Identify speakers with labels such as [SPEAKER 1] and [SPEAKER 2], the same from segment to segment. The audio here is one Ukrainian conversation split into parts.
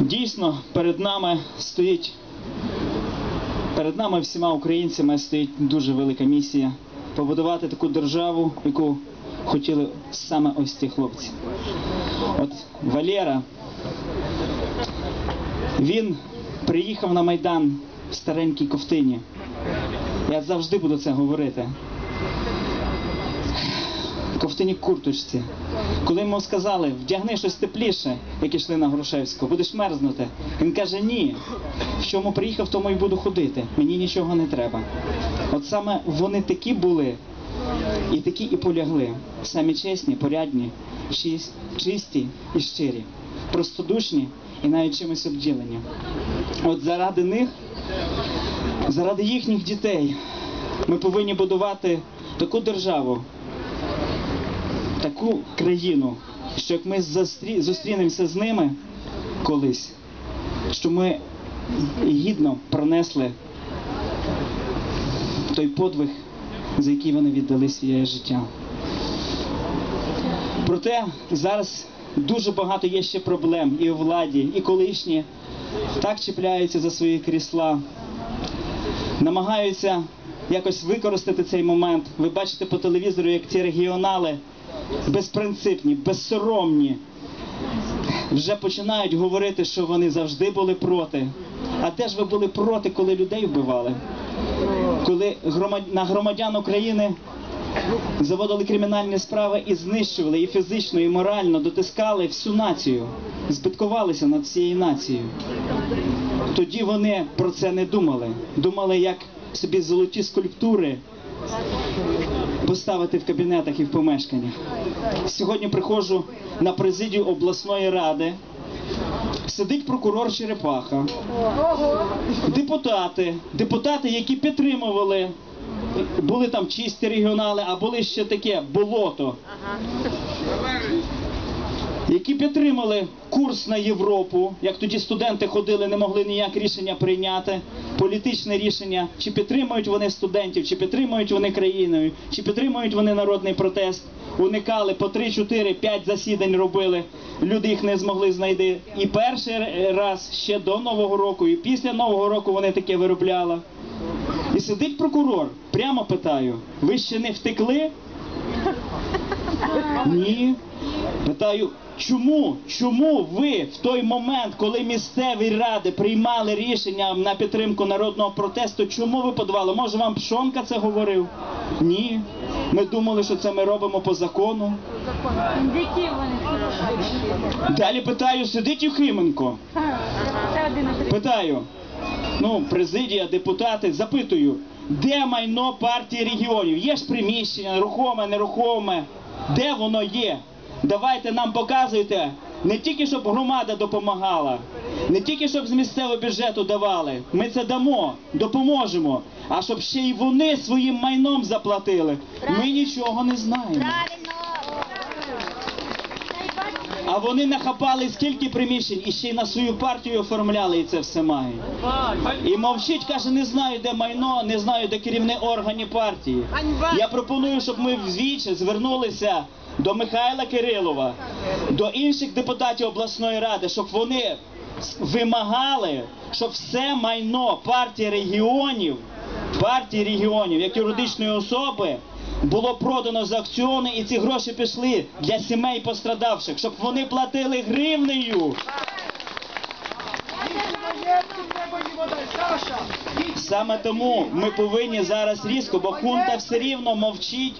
[SPEAKER 1] Дійсно, перед нами стоїть, перед нами всіма українцями стоїть дуже велика місія побудувати таку державу, яку хотіли саме ось ці хлопці. От Валера, він приїхав на Майдан в старенькій ковтині. Я завжди буду це говорити. Ковтині курточці. Коли йому сказали, вдягни щось тепліше, як ішли на Грушевську, будеш мерзнути. Він каже, ні. В чому приїхав, тому і буду ходити. Мені нічого не треба. От саме вони такі були, і такі і полягли. Самі чесні, порядні, чисті і щирі, простодушні і навіть чимось обділені. От заради них, заради їхніх дітей, ми повинні будувати таку державу, таку країну, що як ми застрі- зустрінемося з ними колись, що ми гідно пронесли той подвиг, за який вони віддали своє життя. Проте зараз дуже багато є ще проблем і у владі, і колишні так чіпляються за свої крісла, намагаються якось використати цей момент. Ви бачите по телевізору, як ці регіонали безпринципні, безсоромні, вже починають говорити, що вони завжди були проти. А де ж ви були проти, коли людей вбивали? Коли на громадян України заводили кримінальні справи і знищували і фізично, і морально дотискали всю націю, збиткувалися над всією нацією. Тоді вони про це не думали. Думали, як собі золоті скульптури поставити в кабінетах і в помешканнях. Сьогодні приходжу на президію обласної ради. Сидить прокурор Черепаха, депутати, депутати, які підтримували, були там чисті регіонали, а були ще таке болото, які підтримали курс на Європу, як тоді студенти ходили, не могли ніяк рішення прийняти, політичне рішення, чи підтримують вони студентів, чи підтримують вони країною, чи підтримують вони народний протест. Уникали по 3, 4, 5 засідань робили. Люди їх не змогли знайти. І перший раз ще до Нового року, і після Нового року вони таке виробляли. І сидить прокурор, прямо питаю: ви ще не втекли? Ні. Питаю, чому? Чому ви в той момент, коли місцеві ради приймали рішення на підтримку народного протесту, чому ви подавали? Може вам Пшонка це говорив? Ні. Ми думали, що це ми робимо по закону. Далі питаю, сидить Юхименко. Питаю, ну, президія, депутати, запитую, де майно партії регіонів? Є ж приміщення, рухоме, нерухоме. Де воно є? Давайте нам показуйте, не тільки щоб громада допомагала, не тільки щоб з місцевого бюджету давали. Ми це дамо, допоможемо. А щоб ще й вони своїм майном заплатили. Ми нічого не знаємо. А вони нахапали скільки приміщень і ще й на свою партію оформляли і це все мають. І мовчить, каже, не знаю, де майно, не знаю, де керівні органи партії. Я пропоную, щоб ми взвічі звернулися до Михайла Кирилова, до інших депутатів обласної ради, щоб вони вимагали, щоб все майно партії регіонів, партії регіонів, як юридичної особи, було продано за аукціони, і ці гроші пішли для сімей пострадавших, щоб вони платили гривнею. Саме тому ми повинні зараз різко, бо хунта все рівно мовчить.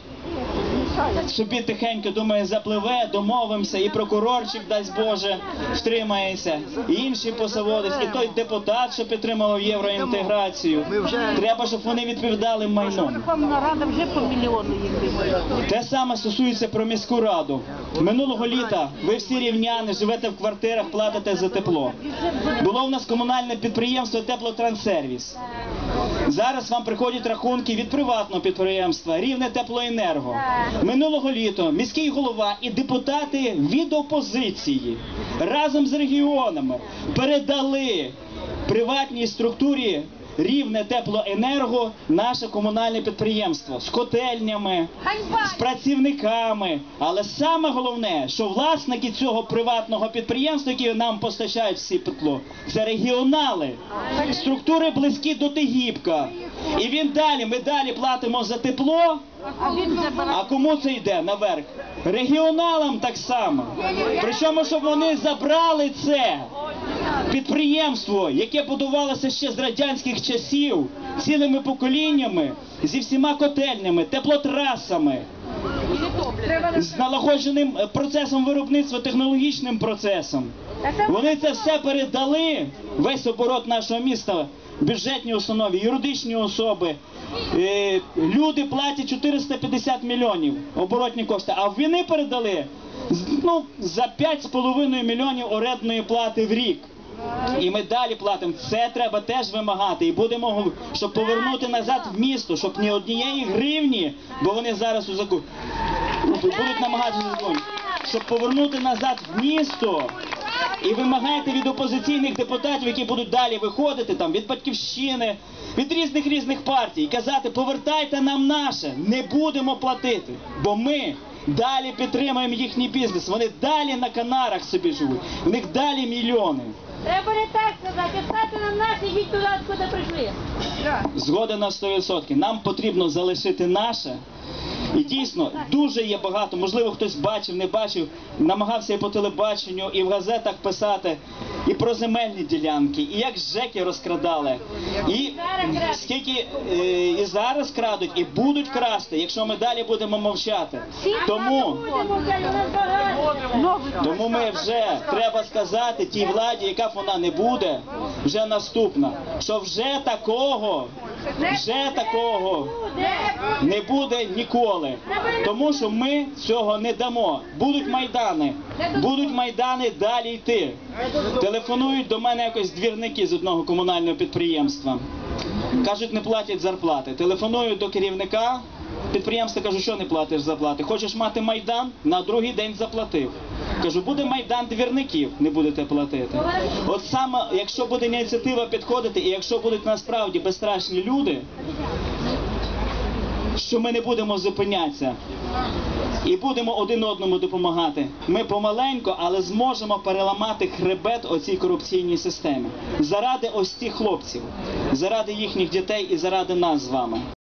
[SPEAKER 1] Собі тихенько думає, запливе, домовимося, і прокурорчик, дасть Боже, втримається, і інші посаводись, і той депутат, що підтримував євроінтеграцію. Треба, щоб вони відповідали майном.
[SPEAKER 2] Рада вже по мільйону.
[SPEAKER 1] Те саме стосується про міську раду. Минулого літа ви всі рівняни, живете в квартирах, платите за тепло. Було в нас комунальне підприємство Теплотранссервіс. Зараз вам приходять рахунки від приватного підприємства Рівне Теплоенерго. Минулого літа міський голова і депутати від опозиції разом з регіонами передали приватній структурі рівне теплоенерго наше комунальне підприємство з котельнями, з працівниками. Але саме головне, що власники цього приватного підприємства, які нам постачають всі тепло, це регіонали, структури близькі до Тегібка. І він далі, ми далі платимо за тепло.
[SPEAKER 2] А.
[SPEAKER 1] А кому це йде наверх? Регіоналам так само. Причому, щоб вони забрали це підприємство, яке будувалося ще з радянських часів, цілими поколіннями, зі всіма котельнями, теплотрасами, з налагодженим е, процесом виробництва, технологічним процесом. Вони це все передали, весь оборот нашого міста, бюджетні установи, юридичні особи. Е, люди платять 450 мільйонів оборотні кошти, а вони передали ну, за 5,5 мільйонів орендної плати в рік. І ми далі платимо. Це треба теж вимагати. І будемо, щоб повернути назад в місто, щоб ні однієї гривні, бо вони зараз у закон будуть намагатися закон, щоб повернути назад в місто. І вимагаєте від опозиційних депутатів, які будуть далі виходити там від батьківщини, від різних різних партій, казати, повертайте нам наше, не будемо платити, бо ми далі підтримуємо їхній бізнес. Вони далі на Канарах собі живуть, в них далі мільйони.
[SPEAKER 2] Треба не так сказати, стати на нас, йдіть туди, куди прийшли.
[SPEAKER 1] Згода на 100%. Нам потрібно залишити наше. І дійсно дуже є багато. Можливо, хтось бачив, не бачив, намагався і по телебаченню, і в газетах писати, і про земельні ділянки, і як ЖЕКи розкрадали. І скільки е, і зараз крадуть, і будуть красти, якщо ми далі будемо мовчати. Тому. Тому ми вже треба сказати тій владі, яка вона не буде, вже наступна, що вже такого, вже такого не буде ніколи. Тому що ми цього не дамо. Будуть майдани, будуть майдани далі йти. Телефонують до мене якось двірники з одного комунального підприємства. Кажуть, не платять зарплати. Телефоную до керівника підприємства, кажу, що не платиш зарплати. Хочеш мати майдан? На другий день заплатив. Кажу, буде майдан двірників, не будете платити. От саме, якщо буде ініціатива підходити, і якщо будуть насправді безстрашні люди, що ми не будемо зупинятися і будемо один одному допомагати. Ми помаленько, але зможемо переламати хребет оцій корупційній системі. Заради ось цих хлопців, заради їхніх дітей і заради нас з вами.